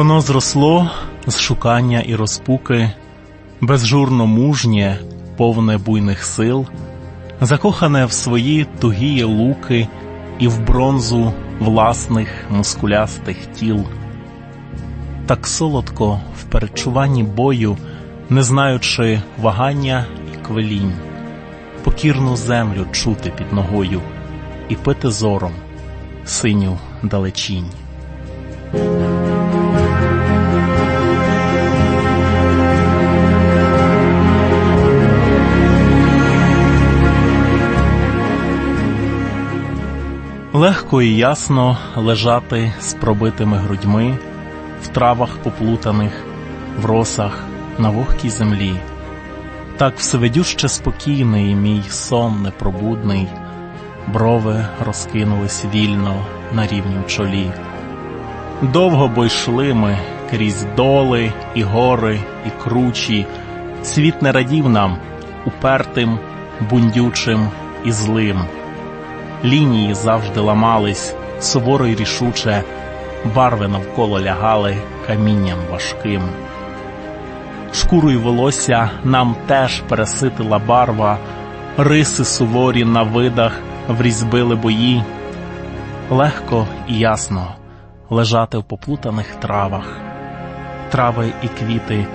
Воно зросло з шукання і розпуки, безжурно мужнє, повне буйних сил, закохане в свої тугії луки і в бронзу власних мускулястих тіл. Так солодко в передчуванні бою, не знаючи вагання і квелінь, покірну землю чути під ногою і пити зором синю далечінь. Легко і ясно лежати з пробитими грудьми в травах поплутаних, в росах на вогкій землі. Так всевидюще спокійний мій сон непробудний, брови розкинулись вільно на рівнім чолі. Довго бо йшли ми крізь доли і гори, і кручі, світ не радів нам упертим, бундючим і злим. Лінії завжди ламались, суворо й рішуче, барви навколо лягали камінням важким. Шкуру й волосся нам теж переситила барва, риси суворі на видах врізьбили бої. Легко і ясно лежати в поплутаних травах, трави і квіти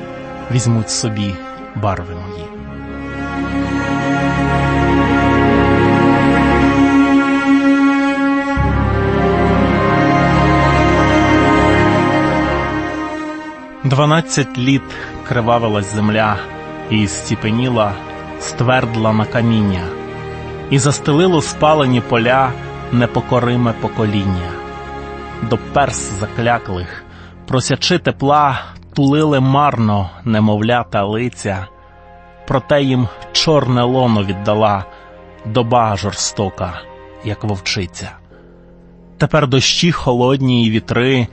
візьмуть собі барви мої. Дванадцять літ кривавилась земля, і стіпеніла, ствердла на каміння, і застелило спалені поля непокориме покоління. До перс закляклих, просячи тепла, тулили марно немовлята лиця, проте їм чорне лоно віддала доба жорстока, як вовчиця. Тепер дощі холодні й вітри,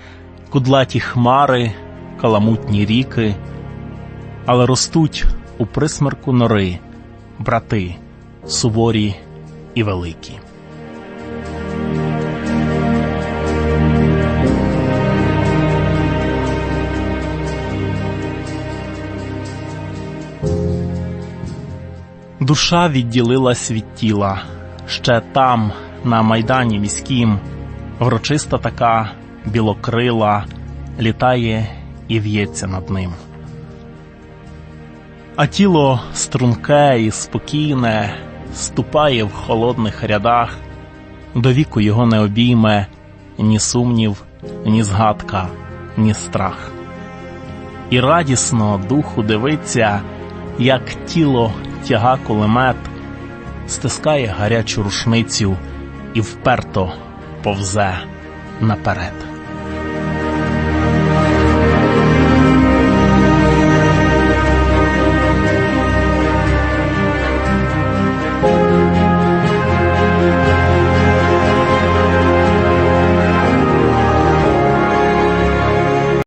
кудлаті хмари каламутні ріки, але ростуть у присмерку нори, брати суворі і великі. Душа відділилась від тіла, ще там, на майдані міськім, врочиста така білокрила літає і в'ється над ним. А тіло струнке і спокійне ступає в холодних рядах, до віку його не обійме ні сумнів, ні згадка, ні страх. І радісно духу дивиться, як тіло тяга кулемет, стискає гарячу рушницю і вперто повзе наперед.